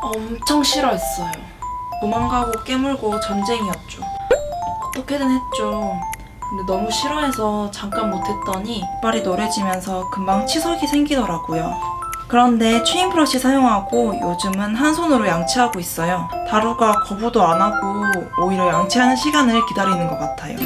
엄청 싫어했어요. 도망가고 깨물고 전쟁이었죠. 어떻게든 했죠. 근데 너무 싫어해서 잠깐 못했더니 이빨이 노래지면서 금방 치석이 생기더라고요. 그런데 추인 브러쉬 사용하고 요즘은 한 손으로 양치하고 있어요. 다루가 거부도 안 하고 오히려 양치하는 시간을 기다리는 것 같아요.